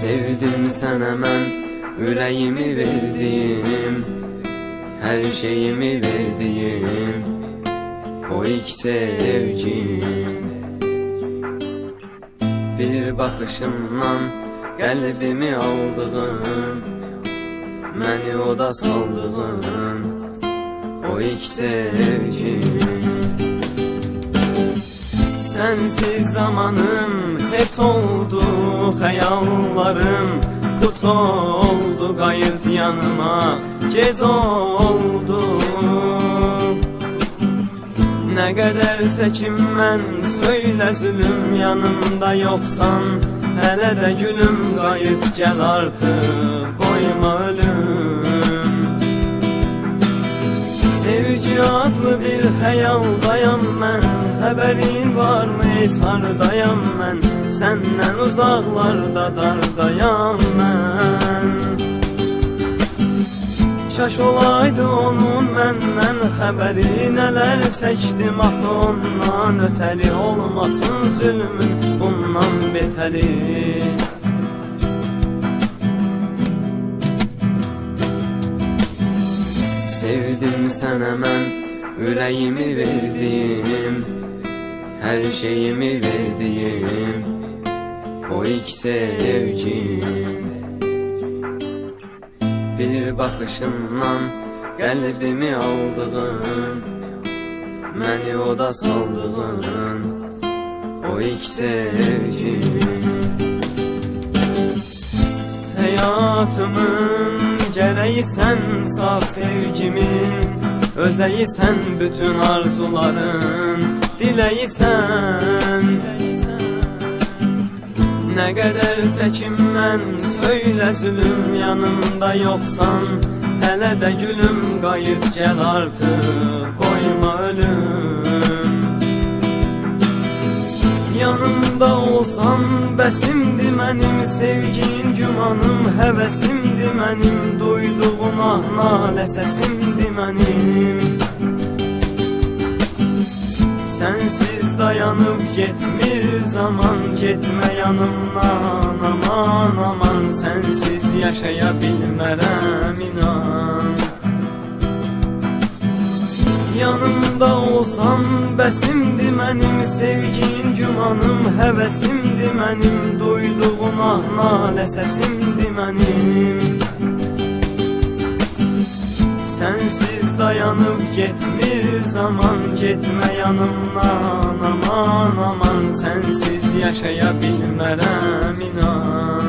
Sevdim sənə mən ürəyimi verdiyim Hər şeyimi verdiyim O ilk sevgim. Bir baxışından qəlbimi aldığın Məni oda saldığın O ilk sevgim. Sensiz zamanım heç oldu Xəyallarım put oldu Qayıt yanıma gec oldu. Nə qədər çəkim mən Söylə zülüm yanımda yoxsan Hələ də gülüm qayıt gəl artıq Qoyma ölüm. Sevgi adlı bir xəyaldayam mən Xəbərin varmı heç hardayam mən Səndən uzaqlarda dardayam mən Kaş olaydı onun məndən xəbəri Nələr çəkdim axı ondan ötəri Olmasın zülmün bundan betəri Sevdim sənə mən ürəyimi verdiyim Hər şeyimi verdiyim O ilk sevgim. Bir baxışından qəlbimi aldığın Məni oda saldığın O ilk sevgim. Həyatımın gərəyi sən saf sevgimin Özəyi sən bütün arzuların Diləyi sən Nə qədər çəkim mən Söylə zülüm yanımda yoxsan Hələ də gülüm qayıt gəl artıq Qoyma ölüm. Yanımda olsan bəsimdi mənim sevgin gümanım həvəsimdi mənim duyduğun ah nalə səsimdi Sensiz dayanıp getmir zaman Getmə yanımdan. Aman aman Sensiz yaşaya bilmərəm inan. Yanımda olsan bəsimdi mənim Sevgin gümanım həvəsimdi mənim Duyduğun ah nalə səsimdi mənim Sensiz dayanıp getmir zaman Getmə yanımdan. Aman aman Sensiz yaşaya bilmərəm inan